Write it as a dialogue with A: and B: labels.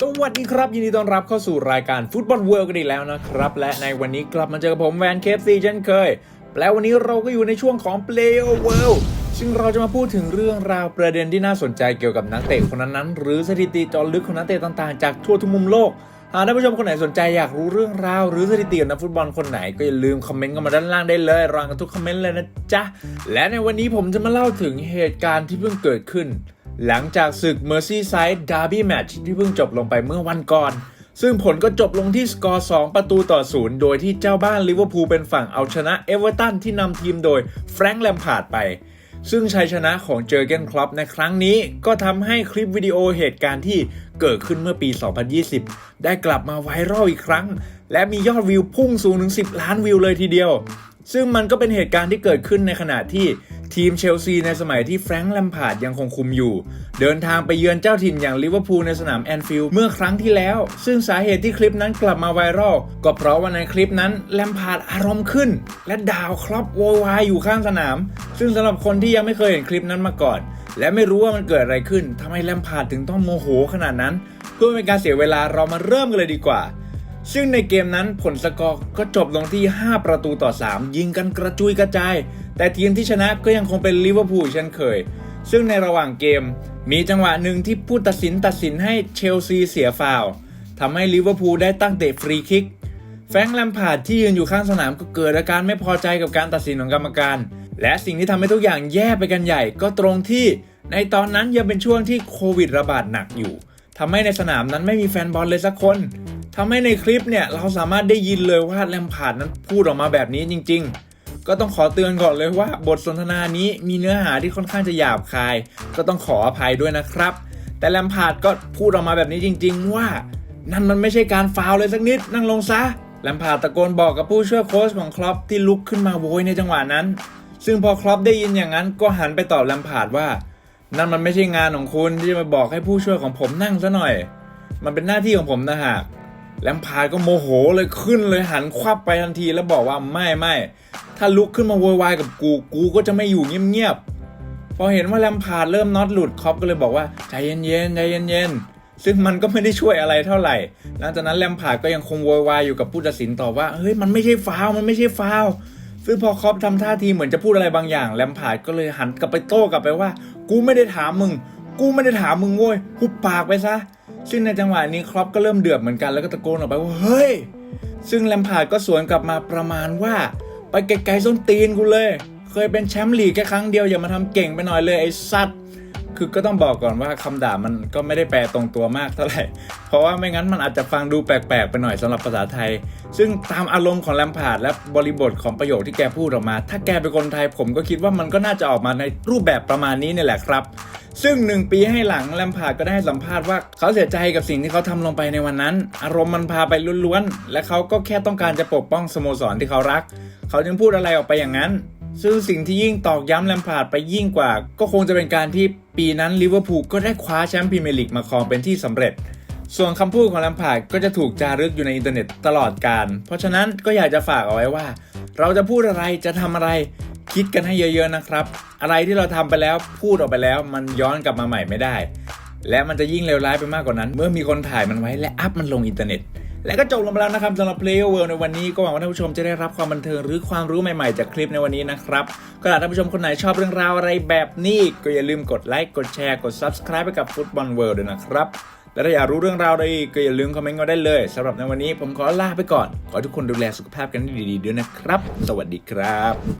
A: สวัสดีครับ ยินดีต้อนรับเข้าสู่รายการฟุตบอลเวิลด์กันอีกแล้วนะครับ และในวันนี้กลับมาเจอกับผมแวนเคฟซีเช่นเคย แล้ววันนี้เราก็อยู่ในช่วงของ Play o World ซึ่งเราจะมาพูดถึงเรื่องราวประเด็นที่น่าสนใจเกี่ยวกับนักเตะคนนั้นๆหรือสถิติจอลึกของนักเตะต่างๆ จากทั่วทุกมุมโลกหากท่านผู้ชมคนไหนสนใจอยากรู้เรื่องราวหรือสถิติของนักฟุตบอลคนไหนก็อย่าลืมคอมเมนต์กันมาด้านล่างได้เลยรอกันทุกคอมเมนต์เลยนะจ๊ะและในวันนี้ผมจะมาเล่าถึงเหตุการณ์ที่เพิ่งเกิดขึ้น หลังจากศึก Merseyside Derby Match ที่เพิ่งจบลงไปเมื่อวันก่อน ซึ่งผลก็จบลงที่สกอร์ 2 ประตูต่อศูนย์โดยที่เจ้าบ้านลิเวอร์พูลเป็นฝั่งเอาชนะเอเวอร์ตันที่นำทีมโดยแฟรงค์แลมพาร์ดไป ซึ่งชัยชนะของเจอร์เกนคลอปในครั้งนี้ก็ทำให้คลิปวิดีโอเหตุการณ์ที่เกิดขึ้นเมื่อปี 2020 ได้กลับมาไวรัลอีกครั้ง และมียอดวิวพุ่งสูงถึง 10 ล้านวิวเลยทีเดียว ซึ่งมันก็เป็นเหตุการณ์ที่เกิดขึ้นในขณะที่ ทีมเชลซีในสมัยที่แฟรงค์แลมพาร์ดยังคงคุมอยู่ เดินทางไปเยือนเจ้าถิ่นอย่างลิเวอร์พูลในสนามแอนฟิลด์เมื่อครั้งที่แล้ว ซึ่งสาเหตุที่คลิปนั้นกลับมาไวรัลก็เพราะว่าในคลิปนั้นแลมพาร์ดอารมณ์ขึ้น และด่าวครอปโวยวายอยู่ข้างสนาม ซึ่งสำหรับคนที่ยังไม่เคยเห็นคลิปนั้นมาก่อน และไม่รู้ว่ามันเกิดอะไรขึ้นทำไมแลมพาร์ดถึงต้องโมโหขนาดนั้น เพื่อไม่เป็นการเสียเวลาเรามาเริ่มกันเลยดีกว่าซึ่งในเกมนั้นผลสกอร์ก็จบลงที่ 5 ประตูต่อ 3 ยิงกันกระจุยกระจาย แต่ทีมที่ชนะก็ยังคงเป็นลิเวอร์พูลเช่นเคย ซึ่งในระหว่างเกมมีจังหวะหนึ่งที่ผู้ตัดสินตัดสินให้เชลซีเสียฟาวทำให้ลิเวอร์พูลได้ตั้งเตะฟรีคิก แฟงแลมพาร์ดที่ยืนอยู่ข้างสนามก็เกิดอาการไม่พอใจกับการตัดสินของกรรมการ และสิ่งที่ทำให้ทุกอย่างแย่ไปกันใหญ่ ก็ตรงที่ในตอนนั้นยังเป็นช่วงที่โควิดระบาดหนักอยู่ทำให้ในสนามนั้นไม่มีแฟนบอลเลยสักคนทำให้ในคลิปเนี่ยเราสามารถได้ยินเลยว่าแลมพาร์ดนั้นพูดออกมาแบบนี้จริง ๆ ก็ต้องขอเตือนก่อนเลยว่า บทสนทนานี้มีเนื้อหาที่ค่อนข้างจะหยาบคาย ก็ต้องขออภัยด้วยนะครับ แต่แลมพาร์ดก็พูดออกมาแบบนี้จริง ๆ ว่า นั่นมันไม่ใช่การฟาวเลยสักนิดนั่งลงซะแลมพาร์ดตะโกนบอกกับผู้ช่วยโค้ชของคลอปที่ลุกขึ้นมาโวยในจังหวะนั้น ซึ่งพอคลอปได้ยินอย่างนั้นก็หันไปตอบแลมพาร์ดว่า นั่นมันไม่ใช่งานของคุณที่จะมาบอกให้ผู้ช่วยของผมนั่งซะหน่อย มันเป็นหน้าที่ของผมนะฮะ แลมพาร์ดก็โมโหเลยขึ้นเลยหันควับไปทันทีแล้วบอกว่าไม่ไม่ถ้าลุกขึ้นมาโวยวายกับกูกูก็จะไม่อยู่เงียบๆพอเห็นว่าแลมพาร์ดเริ่มน็อตหลุดคอปก็เลยบอกว่าใจเย็นๆใจเย็นๆซึ่งมันก็ไม่ได้ช่วยอะไรเท่าไหร่ หลังจากนั้นแลมพาร์ดก็ยังคงโวยวายอยู่กับผู้ตัดสินต่อว่าเฮ้ยมันไม่ใช่ฟาวมันไม่ใช่ฟาวซึ่งพอคอปทำท่าทีเหมือนจะพูดอะไรบางอย่างแลมพาร์ดก็เลยหันกลับไปโต้กลับไปว่า กูไม่ได้ถามมึง กูไม่ได้ถามมึงโว้ยหุบปากไปซะ ซึ่งในจังหวะนี้ครอปก็เริ่มเดือดเหมือนกันแล้วก็ตะโกนออกไปว่าเฮ้ย ซึ่งแลมพาร์ดก็สวนกลับมาประมาณว่า ไปไกลๆส้นตีนกูเลย เคยเป็นแชมป์ลีกแค่ครั้งเดียวอย่ามาทำเก่งไปหน่อยเลยไอ้สัตว์ คือก็ต้องบอกก่อนว่าคำด่ามันก็ไม่ได้แปลตรงตัวมากเท่าไหร่ เพราะว่าไม่งั้นมันอาจจะฟังดูแปลกๆไปหน่อยสำหรับภาษาไทย ซึ่งตามอารมณ์ของแลมพาดและบริบทของประโยคที่แกพูดออกมา ถ้าแกเป็นคนไทยผมก็คิดว่ามันก็น่าจะออกมาในรูปแบบประมาณนี้นี่แหละครับ ซึ่งหนึ่งปีให้หลังแลมพาดก็ได้สัมภาษณ์ว่าเขาเสียใจกับสิ่งที่เขาทำลงไปในวันนั้น อารมณ์มันพาไปล้วนๆและเขาก็แค่ต้องการจะปกป้องสโมสรที่เขารัก เขาจึงพูดอะไรออกไปอย่างนั้น ซึ่งสิ่งที่ยิ่งตอกย้ำแลมพาร์ดไปยิ่งกว่า ก็คงจะเป็นการที่ปีนั้นลิเวอร์พูลก็ได้คว้าแชมป์พรีเมียร์ลีกมาครองเป็นที่สำเร็จ ส่วนคำพูดของแลมพาร์ดก็จะถูกจารึกอยู่ในอินเทอร์เน็ตตลอดการ เพราะฉะนั้นก็อยากจะฝากเอาไว้ว่า เราจะพูดอะไรจะทำอะไรคิดกันให้เยอะๆนะครับ อะไรที่เราทำไปแล้วพูดออกไปแล้วมันย้อนกลับมาใหม่ไม่ได้ และมันจะยิ่งเลวร้ายไปมากกว่านั้น เมื่อมีคนถ่ายมันไว้และอัพมันลงอินเทอร์เน็ต และก็จบลงไปแล้วนะครับสำหรับ Play World ในวันนี้ก็หวังว่าท่านผู้ชมจะได้รับความบันเทิงหรือความรู้ใหม่ๆจากคลิปในวันนี้นะครับ ก็หากท่านผู้ชมคนไหนชอบเรื่องราวอะไรแบบนี้ ก็อย่าลืมกดไลค์กดแชร์กด Subscribe ไปกับ Football World ด้วยนะครับ และถ้าอยากรู้เรื่องราวใดกก็อย่าลืมคอมเมนต์กันได้เลยสำหรับในวันนี้ผมขอลาไปก่อน ขอให้ทุกคนดูแลสุขภาพกันให้ดีๆด้วยนะครับ สวัสดีครับ